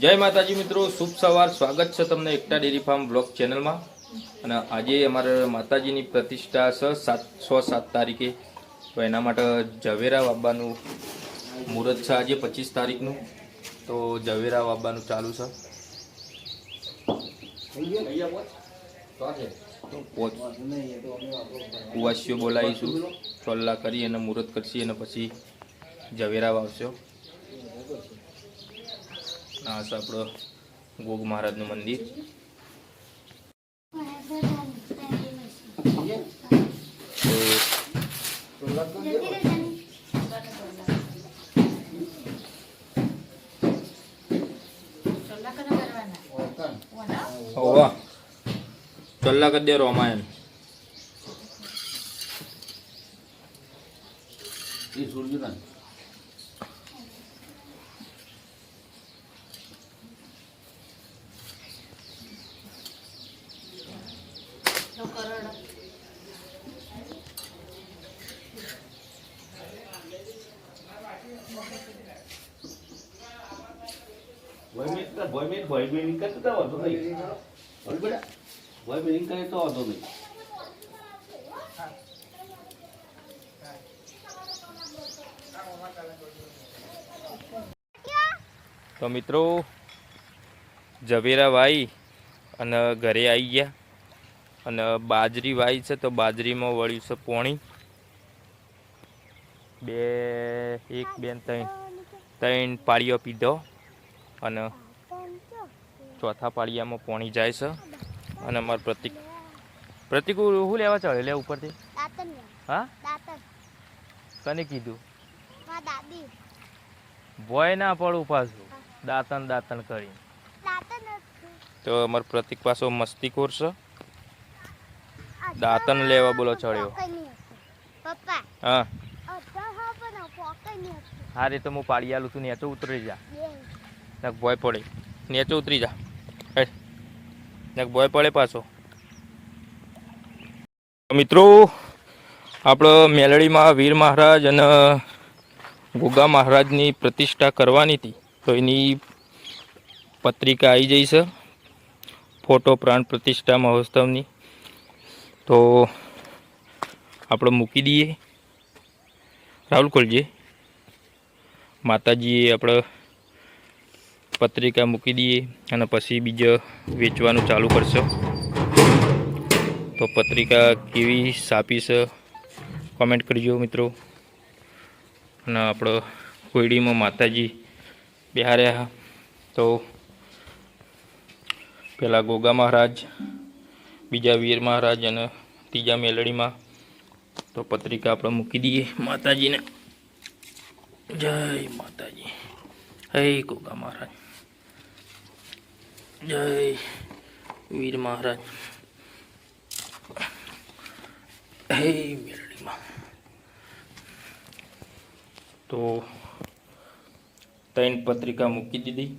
જય માતાજી મિત્રો, શુભ સવાર. સ્વાગત છે તમને એકતા ડેરી ફાર્મ બ્લોગ ચેનલમાં. અને આજે અમારે માતાજીની પ્રતિષ્ઠા છે સાત છ સાત તારીખે. તો એના માટે ઝવેરા બાબાનું મુહૂર્ત છે આજે પચીસ તારીખનું. તો ઝવેરા બાબાનું ચાલુ છે. કુવાસીઓ બોલાવીશું ચોલ્લા કરી અને મુહૂર્ત કરશી અને પછી ઝવેરા વાવશો આ છે આપણો ગોગ મહારાજનું મંદિર. ચોલ્લા કરી દે રોમાયણ ભોયમેન ભોયમેન બહેન કરે તો વાંધો નહીં. ભાઈ બેટા. ભોયમેન કરે તો વાંધો નહીં. તો મિત્રો ઝવેરા વાઈ અને ઘરે આવી ગયા. અને બાજરી વાઈ છે તો બાજરીમાં વળ્યું છે પોણી. બે એક બે ત્રણ. ત્રણ પાળીઓ પીધો. અને ચોથા પાળિયામાં પોણી જાય છે. અને અમારે પ્રતિક પ્રતિક શું લેવા ચડે? લે ઉપરથી. હા? કને કીધું? ભોય ના પડું પાછું. દાંતણ દાંતન કરી તો અમારો પ્રતિક પાછો મસ્તીખોર કોરશે દાંતન લેવા બોલો ચડ્યો. હા. હા રે તો હું પાડી આલું છું નેચો ઉતરી જા. ભોય પડે. નેચો ઉતરી જા. ભોય પડે પાછો. મિત્રો આપણો મેલડીમાં વીર મહારાજ અને ગુગા મહારાજની પ્રતિષ્ઠા કરવાની હતી. તો એની પત્રિકા આવી જઈ છે. ફોટો પ્રાણ પ્રતિષ્ઠા મહોત્સવની. તો આપણે મૂકી દઈએ. રાહુલ ખોલજે. માતાજીએ આપણે પત્રિકા મૂકી દઈએ અને પછી બીજો વેચવાનું ચાલુ કરશો. તો પત્રિકા કેવી સાપી કોમેન્ટ કરજો મિત્રો. અને આપણો કોયડીમાં માતાજી બિહાર્યા તો પેલા ગોગા મહારાજ, બીજા વીર મહારાજ અને ત્રીજા મેલડીમાં તો પત્રિકા આપણે મૂકી દઈએ માતાજીને. જય માતાજી. હે ગોગા મહારાજ. જય વીર મહારાજ. હે મેલડીમાં તો ત્રણ પત્રિકા મૂકી દીધી.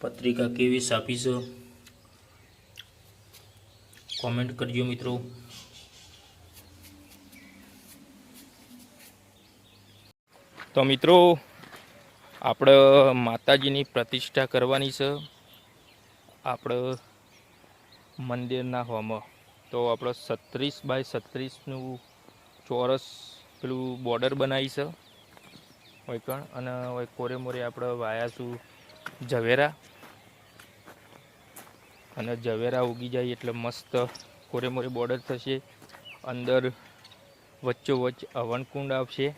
પત્રિકા કેવી સાપી છે? કોમેન્ટ કરજો મિત્રો. તો મિત્રો આપણે માતાજીની પ્રતિષ્ઠા કરવાની છે. આપણે મંદિરના હોમાં. તો આપણે છત્રીસ બાય છત્રીસનું ચોરસ પેલું બોર્ડર બનાવી છે. હોય અને હોય કોરે મોરે આપણે વાયાશું ઝવેરા. અને ઝવેરા ઉગી જાય એટલે મસ્ત કોરે મોરે બોર્ડર થશે. અંદર વચ્ચોવચ્ચ હવનકુંડ આવશે.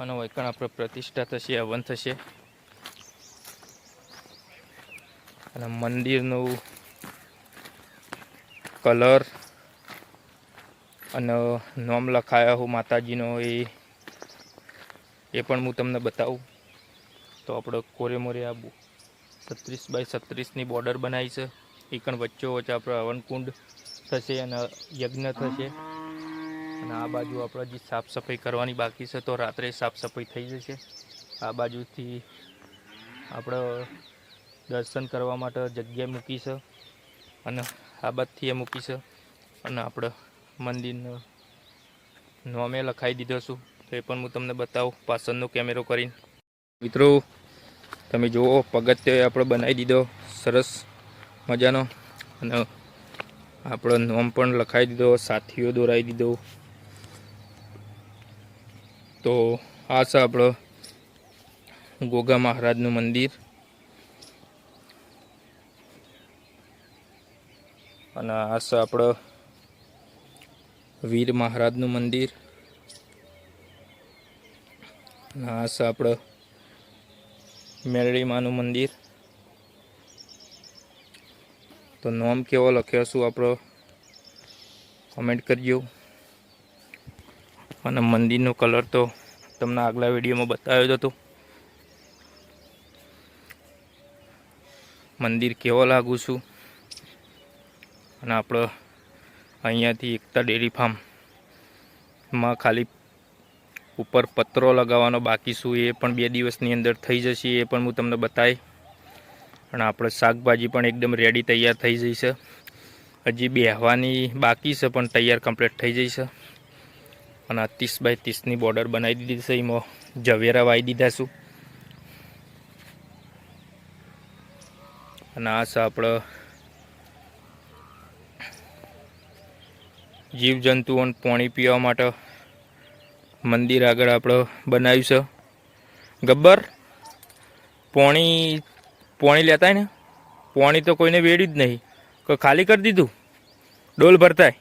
અને વૈકણ આપણે પ્રતિષ્ઠા થશે, હવન થશે. અને મંદિરનું કલર અને નોમ લખાયા હું માતાજીનો એ એ પણ હું તમને બતાવું. તો આપણે કોરે મોરે આ છત્રીસ બાય છત્રીસની બોર્ડર બનાવી છે. એ પણ વચ્ચો વચ્ચે આપણે હવનકુંડ થશે અને યજ્ઞ થશે. અને આ બાજુ આપણે જે સાફ સફાઈ કરવાની બાકી છે, તો રાત્રે સાફ સફાઈ થઈ જશે. આ બાજુથી આપણે દર્શન કરવા માટે જગ્યા મૂકી અને આ બાજુથી એ મૂકી અને આપણે મંદિરનો નોમે લખાઈ દીધો છું, તો એ પણ હું તમને બતાવું, પાછળનો કેમેરો કરીને. મિત્રો, તમે જુઓ, પગથિયો આપણે બનાવી દીધો, સરસ મજાનો. અને આપણો નોમ પણ લખાવી દીધો, સાથીઓ દોરાવી દીધો. તો આ છે આપણો ગોગા મહારાજનું મંદિર. અને આ છે આપણો વીર મહારાજનું મંદિર. અને આ છે આપણો મેરડીમાનું મંદિર. તો નોમ કેવો લખ્યો છું આપણો? કોમેન્ટ કરજો. અને મંદિરનો કલર તો તમને આગલા વિડીયોમાં બતાવ્યો હતો. મંદિર કેવો લાગુ છું? અને આપણો અહીંયાથી એકતા ડેરી ફાર્મમાં ખાલી ઉપર પતરો લગાવવાનો બાકી શું એ પણ બે દિવસની અંદર થઈ જશે, એ પણ હું તમને બતાવી અને આપણે શાકભાજી પણ એકદમ રેડી તૈયાર થઈ જશે હજી બેહવાની બાકી છે, પણ તૈયાર કમ્પ્લીટ થઈ જશે અને આ ત્રીસ બાય ત્રીસની બોર્ડર બનાવી દીધી છે. એમાં ઝવેરા વાવી દીધા છું. અને આ છે આપણે જીવજંતુઓને પાણી પીવા માટે મંદિર આગળ આપણે બનાવ્યું છે. ગબ્બર, પાણી પાણી લેતા ને? પાણી તો કોઈને વેડ્યું જ નહીં. કોઈ ખાલી કરી દીધું? ડોલ ભરતાય.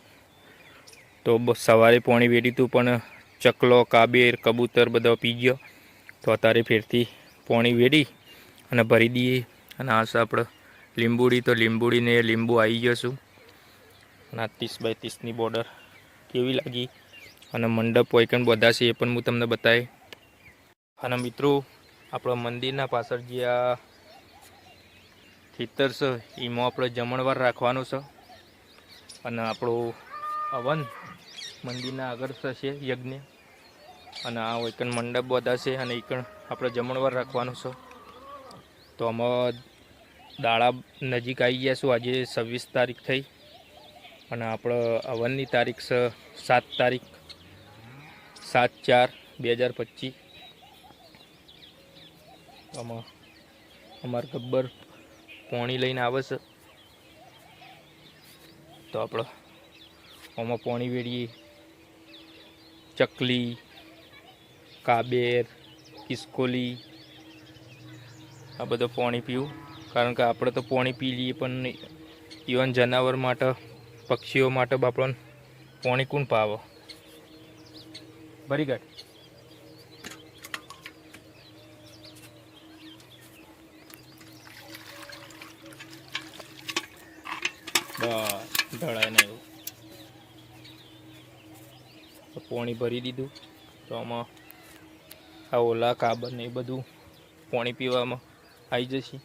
તો સવારે પાણી વેડ્યું હતું પણ ચકલો, કાબેર, કબૂતર બધા પી ગયો. તો અત્યારે ફેરથી પાણી વેડી અને ભરી દઈએ. અને આ છે આપણે લીંબુડી. તો લીંબુડીને લીંબુ આવી ગયો છું. અને આ ત્રીસ બાય ત્રીસની બોર્ડર કેવી લાગી? અને મંડપ હોય પણ બધા છે એ પણ હું તમને બતાવી અને મિત્રો આપણા મંદિરના પાછળ જે આ ખેતર છે, એમાં આપણે જમણવાર રાખવાનું છે. અને આપણું હવન મંદિરના આગળ થશે યજ્ઞ. અને આ એકણ મંડપ બધા છે અને એકણ આપણે જમણવાર રાખવાનું છે. તો આમાં દાળા નજીક આવી ગયા છું. આજે છવ્વીસ તારીખ થઈ. અને આપણે હવનની તારીખ છે સાત તારીખ. સાત ચાર બે હજાર પચીસ. આમાં અમારા ગબ્બર પોણી લઈને આવે છે. તો આપણે આમાં પોણી વેડીએ ચકલી, કાબેર કિસ્કોલી આ બધું પાણી પીવું. કારણ કે આપણે તો પાણી પી લઈએ પણ ઇવન જનાવર માટે, પક્ષીઓ માટે આપણને પાણી કોણ પાવો? ભરી ગાંઠ બસ ઢળાય ને એવું તો પાણી ભરી દીધું. તો આમાં આ ઓલા કાબર ને એ બધું પાણી પીવામાં આવી જશે.